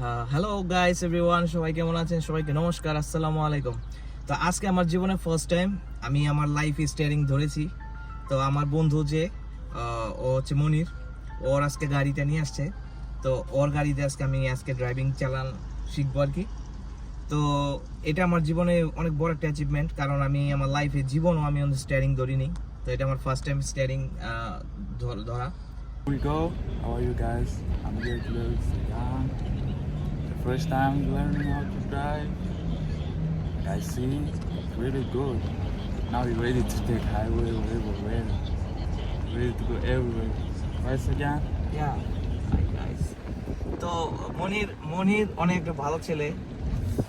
Hello guys everyone সবাই কেমন আছেন? সবাইকে নমস্কার, আসসালামু আলাইকুম। তো আজকে আমার জীবনে ফার্স্ট টাইম আমি আমার লাইফ স্টিয়ারিং ধরেছি। তো আমার বন্ধু যে ও হচ্ছে মনির, ওর আজকে গাড়িটা নিয়ে আসছে। তো ওর গাড়িতে আজকে আমি আজকে ড্রাইভিং চালান শিখব আর কি। তো এটা আমার জীবনে অনেক বড় একটা অ্যাচিভমেন্ট কারণ আমি আমার লাইফে জীবনও আমি স্টিয়ারিং ধরিনি। তো এটা আমার ফার্স্ট টাইম স্টিয়ারিং ধরা। First time learning how to drive. I see, it's really good. Now we're ready to take highway we're ready. Ready to go everywhere. Right, Sagan? Yeah. তো মনির মনির অনেক ভালো ছেলে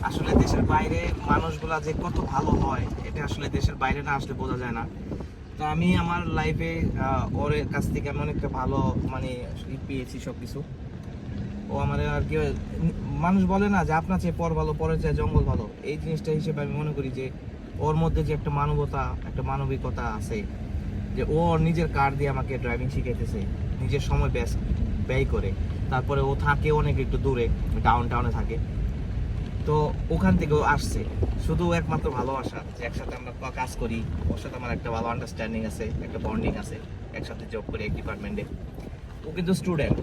আসলে দেশের বাইরে মানুষগুলা যে কত ভালো হয় এটা আসলে দেশের বাইরে না আসলে বোঝা যায় না তো আমি আমার লাইফে ওর কাছ থেকে আমি অনেকটা ভালো মানে পেয়েছি সব কিছু ও আমার আর কি মানুষ বলে না যে আপনার চেয়ে পর ভালো, পরের চেয়ে জঙ্গল ভালো। এই জিনিসটা হিসেবে আমি মনে করি যে ওর মধ্যে যে একটা মানবতা, একটা মানবিকতা আছে, যে ও নিজের কার দিয়ে আমাকে ড্রাইভিং শিখাইতেছে, নিজের সময় ব্যস, ব্যয় করে। তারপরে ও থাকে অনেক একটু দূরে ডাউন টাউনে থাকে। তো ওখান থেকে ও আসছে। শুধু একমাত্র ভালোবাসা, যে একসাথে আমরা কাজ করি, ওর সাথে আমার একটা ভালো আন্ডারস্ট্যান্ডিং আছে, একটা বন্ডিং আছে, একসাথে জব করি এক ডিপার্টমেন্টে ও কিন্তু স্টুডেন্ট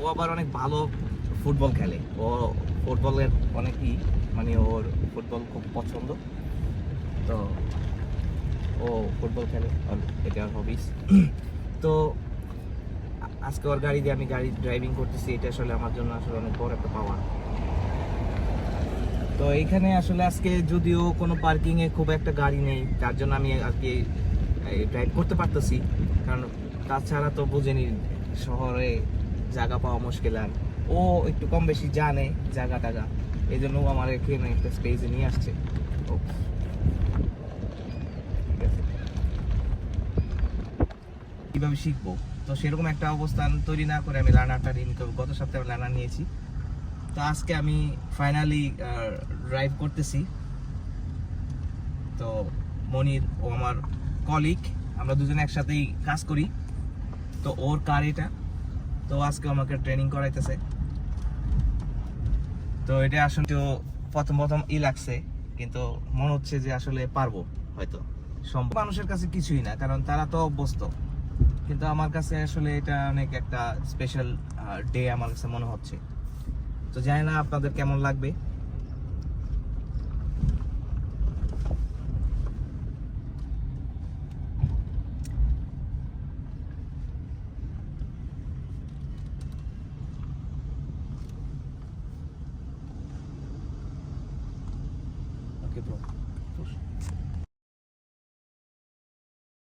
ও আবার অনেক ভালো ফুটবল খেলে। ও ফুটবলের অনেকই মানে ওর ফুটবল খুব পছন্দ। তো ও ফুটবল খেলে ওর এটা হবিস তো আজকে ওর গাড়ি দিয়ে আমি গাড়ি ড্রাইভিং করতেছি, এটা আসলে আমার জন্য আসলে অনেক বড় একটা পাওয়া তো এইখানে আসলে আজকে যদিও কোনো পার্কিংয়ে খুব একটা গাড়ি নেই, তার জন্য আমি আজকে ড্রাইভ করতে পারতেছি। কারণ তাছাড়া তো বুঝেনি শহরে জায়গা পাওয়া মুশকিল আর। ও একটু কম বেশি জানে জায়গা টাগা। এই জন্য ও আমার এখানে একটা স্পেসে নিয়ে আসছে। আছে। কীভাবে শিখব? তো সেরকম একটা অবস্থান তৈরি না করে আমি লার্নারটা নিয়ে নিতে গত সপ্তাহে লার্নার নিয়েছি। তো আজকে আমি ফাইনালি ড্রাইভ করতেছি। তো মনির ও আমার কলিগ আমরা দুজনে একসাথেই কাজ করি। তো ওর কার এটা? তো আজকে আমাকে ট্রেনিং করাইতেছে। তো এটা আসলে তো প্রথম প্রথম ই লাগছে, কিন্তু মনে হচ্ছে যে আসলে পারব হয়তো। সম্ভব মানুষের কাছে কিছুই না, কারণ তারা তো অভ্যস্ত। কিন্তু আমার কাছে আসলে এটা অনেক একটা স্পেশাল ডে আমার কাছে মনে হচ্ছে। তো জানি না আপনাদের কেমন লাগবে। кидок.